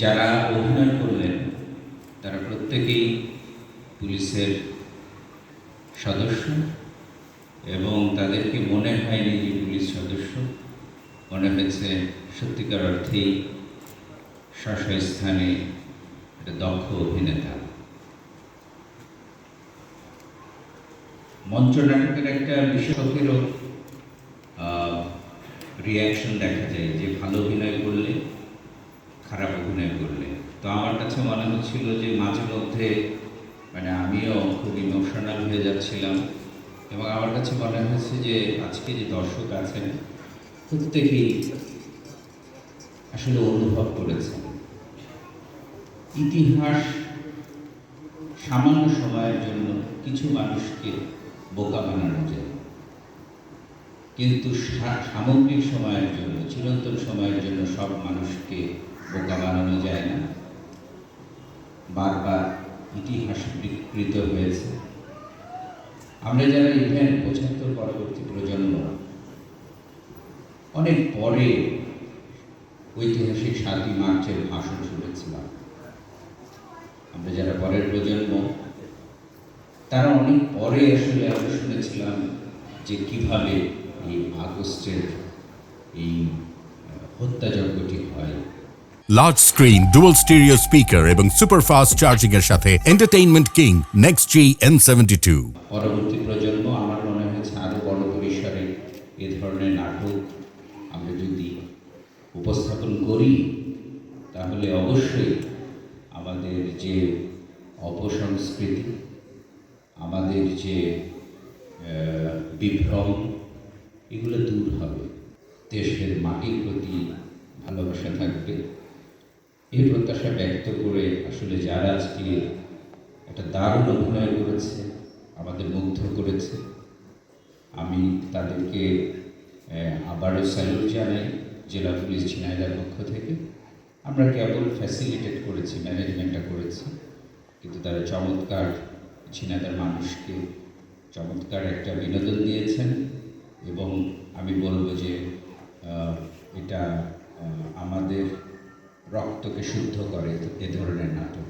যারা অভিনয় করলেন, তারা প্রত্যেকেই পুলিশের সদস্য এবং তাদেরকে মনে হয়নি যে পুলিশ সদস্য। মনে হয়েছে সত্যিকার অর্থেই স্থানে একটা দক্ষ অভিনেতা। মঞ্চ নাটকের একটা বিশেষকেরও রিয়াকশন দেখা যায় যে ভালো অভিনয় করলে খারাপ অভিনয় করলে তো আমার কাছে মনে হচ্ছিল যে মাঝে মধ্যে মানে আমিও খুব ইমোশনাল হয়ে যাচ্ছিলাম। এবং আমার কাছে মনে হয়েছে যে আজকে যে দর্শক আছেন, প্রত্যেকেই আসলে অনুভব করেছেন। ইতিহাস সামান্য সময়ের জন্য কিছু মানুষকে বোকা বানানো যায়। কিন্তু সামগ্রিক সময়ের জন্য, চিরন্তন সময়ের জন্য সব মানুষকে বোকা বানানো যায় না। বারবার ইতিহাস বিকৃত হয়েছে। আমরা যারা ইভেন পঁচাত্তর পরবর্তী প্রজন্ম, অনেক পরে ঐতিহাসিক সাতই মার্চের ভাষণ শুনেছিলাম। আমরা যারা পরের প্রজন্ম, তারা অনেক পরে আসলে আমরা শুনেছিলাম যে কীভাবে এই আগস্টের এই হত্যাযজ্ঞটি হয়। Large screen dual stereo speaker এবং সুপারফাস্ট চার্জিং এর সাথে entertainment king next G N seventy two পরবর্তী প্রজন্ম, আমার মনে হয়েছে আরও বড় পরিসরে এ ধরনের নাটক আমরা যদি উপস্থাপন করি, তাহলে অবশ্যই আমাদের যে অপসংস্কৃতি, আমাদের যে বিভ্রম, এগুলো দূর হবে। দেশের মাটির প্রতি ভালোবাসা থাকবে। এই প্রত্যাশা ব্যক্ত করে আসলে যারা আজকে একটা দারুণ অভিনয় করেছে, আমাদের মুগ্ধ করেছে, আমি তাদেরকে আবারও স্যালুট জানাই জেলা পুলিশ ঝিনাইদার পক্ষ থেকে। আমরা কেবল ফ্যাসিলিটেট করেছি ম্যানেজমেন্টটা করেছি, কিন্তু তারা চমৎকার ঝিনাইদার মানুষকে চমৎকার একটা বিনোদন দিয়েছেন এবং আমি বলব যে রক্তকে শুদ্ধ করে এ ধরনের নাটক।